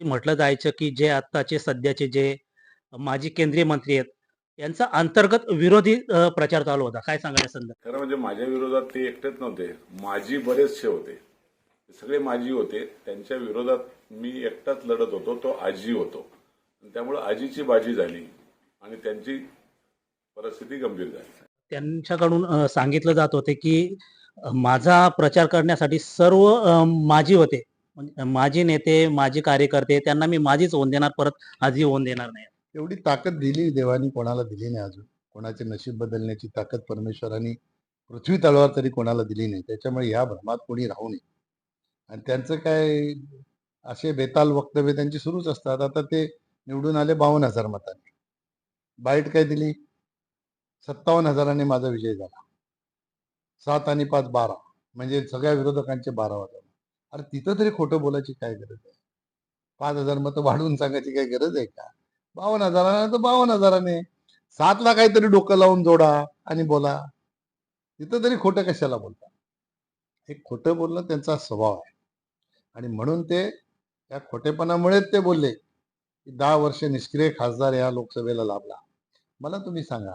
म्हटलं जायचं की जे आत्ताचे सध्याचे जे माजी केंद्रीय मंत्री आहेत यांचा अंतर्गत विरोधी प्रचार चालू होता. काय सांगाल या संदर्भात खरं म्हणजे माझ्या विरोधात ते एकटेच नव्हते. माझी बरेचसे होते. सगळे माझी होते. त्यांच्या विरोधात मी एकटाच लढत होतो. तो आजी होतो. त्यामुळे आजीची बाजी झाली आणि त्यांची परिस्थिती गंभीर झाली. त्यांच्याकडून सांगितलं जात होते की माझा प्रचार करण्यासाठी सर्व माजी होते. म्हणजे माझे नेते माझे कार्यकर्ते त्यांना मी माझीच होऊन देणार परत आजही होऊन देणार नाही. एवढी ताकद दिली देवानी कोणाला दिली नाही अजून? कोणाचे नशीब बदलण्याची ताकद परमेश्वराने पृथ्वी तळवार तरी कोणाला दिली नाही? त्याच्यामुळे ह्या भ्रमात कोणी राहू नये. आणि त्यांचं काय असे बेताल वक्तव्य त्यांची सुरूच असतात. आता ते निवडून आले बावन्न हजार मतांनी. बाईट काय दिली? सत्तावन्न हजाराने माझा विजय झाला. सात आणि पाच बारा. म्हणजे सगळ्या विरोधकांचे बारा हजार अरे तिथं तरी खोटं बोलायची काय गरज आहे? पाच हजार मतं वाढवून सांगायची काय गरज आहे का? बावन्न हजाराने तर बावन्न हजाराने. सातला काहीतरी डोकं लावून जोडा आणि बोला. तिथं तरी खोटं कशाला बोलता? हे खोटं बोलणं त्यांचा स्वभाव आहे. आणि म्हणून ते या खोटेपणामुळेच ते बोलले की दहा वर्ष निष्क्रिय खासदार या लोकसभेला लाभला. मला तुम्ही सांगा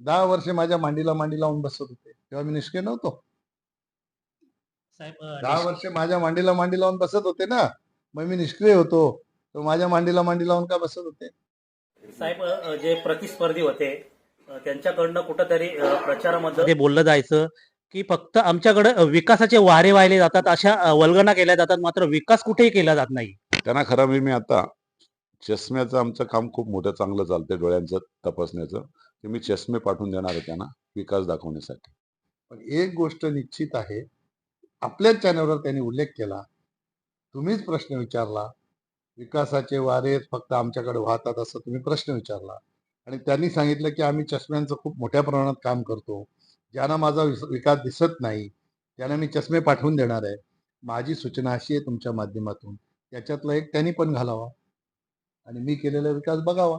दहा वर्ष माझ्या मांडीला मांडी लावून बसत होते. तेव्हा मी निष्क्रिय नव्हतो. दहा वर्ष माझ्या मांडीला मांडी लावून बसत होते ना. मग मी निष्क्रिय होतो. तर माझ्या मांडीला मांडी लावून का बसत होते? साहेब जे प्रतिस्पर्धी होते त्यांच्याकडनं कुठंतरी प्रचारामध्ये ते बोललं जायचं की फक्त आमच्याकडे विकासाचे वारे वाहिले जातात अशा वल्गना केल्या जातात मात्र विकास कुठेही केला जात नाही. त्यांना खरं मी मी आता चष्म्याचं आमचं काम खूप मोठं चांगलं चालतंय डोळ्यांचं तपासण्याचं ते मी चष्मे पाठवून देणार आहे त्यांना विकास दाखवण्यासाठी. पण एक गोष्ट निश्चित आहे आपल्याच चॅनलवर त्यांनी उल्लेख केला. तुम्हीच प्रश्न विचारला. विकासाचे वारे फक्त आमच्याकडे वाहतात असं तुम्ही प्रश्न विचारला. आणि त्यांनी सांगितलं की आम्ही चष्म्यांचं खूप मोठ्या प्रमाणात काम करतो. ज्यांना माझा विस- विकास दिसत नाही त्यांना मी चष्मे पाठवून देणार आहे. माझी सूचना अशी आहे तुमच्या माध्यमातून. त्याच्यातला एक त्यांनी पण घालावा. आणि मी केलेला विकास बघावा.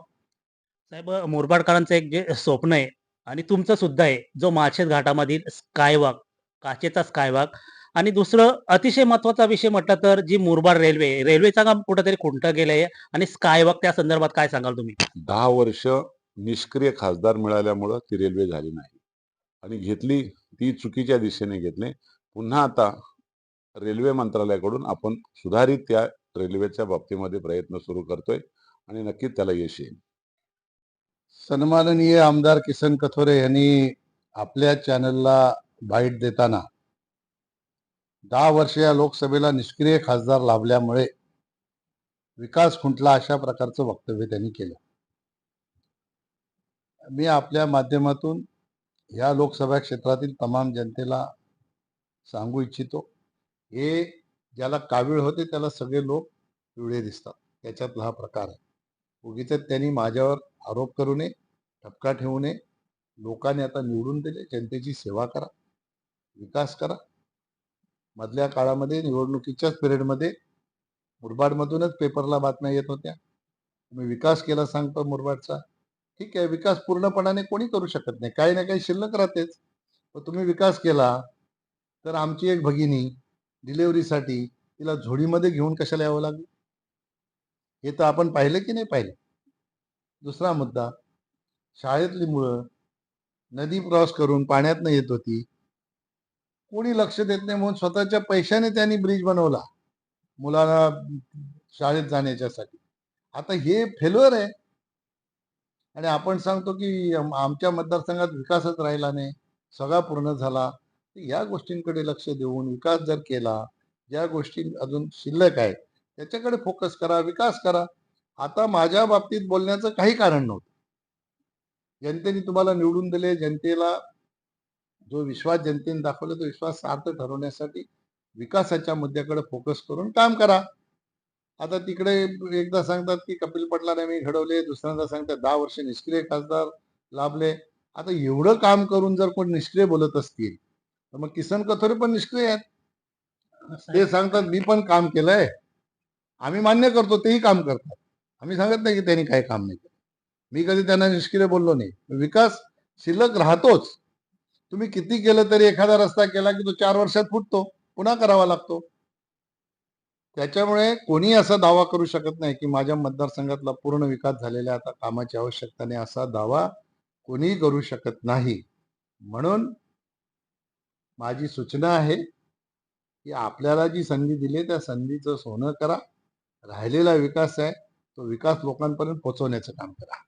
साहेब मोरबाडकरांचं एक जे स्वप्न आहे आणि तुमचं सुद्धा आहे जो माळशेज घाटामधील स्कायवाक काचेचा स्कायवाक आणि दुसरं अतिशय महत्त्वाचा विषय म्हटलं तर जी मुरबाड रेल्वे रेल्वेचं काम कुठंतरी खुंटं गेलंय? आणि स्कायवॉक त्या संदर्भात काय सांगाल तुम्ही? दहा वर्ष निष्क्रिय खासदार मिळाल्यामुळं ती रेल्वे झाली नाही. आणि घेतली ती चुकीच्या दिशेने घेतली. पुन्हा आता रेल्वे मंत्रालयाकडून आपण सुधारित त्या रेल्वेच्या बाबतीमध्ये प्रयत्न सुरू करतोय आणि नक्कीच त्याला यश येईल. सन्माननीय आमदार किसन कथोरे यांनी आपल्या चॅनलला बाईट देताना दहा वर्ष या लोकसभेला निष्क्रिय खासदार लाभल्यामुळे विकास खुंटला अशा प्रकारचं वक्तव्य त्यांनी केलं. मी आपल्या माध्यमातून या लोकसभा क्षेत्रातील तमाम जनतेला सांगू इच्छितो हे ज्याला कावीळ होते त्याला सगळे लोक पिवळे दिसतात. त्याच्यातला हा प्रकार आहे. उगीच त्यांनी माझ्यावर आरोप करू नये ठपका ठेवू नये. लोकांनी आता निवडून दिले जनतेची सेवा करा विकास करा. मधल्या काळामध्ये निवडणुकीच्याच पिरियडमध्ये मुरबाडमधूनच पेपरला बातम्या येत होत्या. मी विकास केला सांगतो मुरबाडचा. ठीक आहे विकास पूर्णपणाने कोणी करू शकत नाही. काही ना काही शिल्लक राहतेच. पण तुम्ही विकास केला तर आमची एक भगिनी डिलेवरीसाठी तिला झोडीमध्ये घेऊन कशाला यावं लागलं? हे तर आपण पाहिलं की नाही पाहिलं? दुसरा मुद्दा शाळेतली मुलं नदी क्रॉस करून पाण्यातनं येत होती. कोणी लक्ष देत नाही म्हणून स्वतःच्या पैशाने त्यांनी ब्रिज बनवला. मुलाला शाळेत जाण्याच्यासाठी. आता हे फेल्युअर आहे. आणि आपण सांगतो की आमच्या मतदारसंघात विकासच राहिला नाही. सगळा पूर्ण झाला. या गोष्टींकडे लक्ष देऊन विकास जर केला ज्या गोष्टी अजून शिल्लक आहेत त्याच्याकडे फोकस करा विकास करा. आता माझ्या बाबतीत बोलण्याचं काही कारण नव्हतं. जनतेने तुम्हाला निवडून दिले जनतेला जो विश्वास जनतेने दाखवला तो विश्वास सार्थ ठरवण्यासाठी विकासाच्या मुद्द्याकडे फोकस करून काम करा. आता तिकडे एकदा सांगतात की कपिल पटलाने मी घडवले दुसऱ्यांदा सांगतात दहा वर्ष निष्क्रिय खासदार लाभले. आता एवढं काम करून जर कोण निष्क्रिय बोलत असतील तर मग किसन कथोरे पण निष्क्रिय आहेत. ते सांगतात मी पण काम केलंय. आम्ही मान्य करतो तेही काम करतात. आम्ही सांगत नाही की त्यांनी काही काम नाही केलं. मी कधी त्यांना निष्क्रिय बोललो नाही. विकास शिल्लक राहतोच. तुम्ही किती केलं तरी एखादा रस्ता केला की तो चार वर्षात फुटतो पुन्हा करावा लागतो. त्याच्यामुळे कोणी असा दावा करू शकत नाही की माझ्या मतदारसंघातला पूर्ण विकास झालेला आता कामाची आवश्यकता नाही असा दावा कोणीही करू शकत नाही. म्हणून माझी सूचना आहे की आपल्याला जी संधी दिली त्या संधीचं सोनं करा. राहिलेला विकास आहे तो विकास लोकांपर्यंत पोहोचवण्याचं काम करा.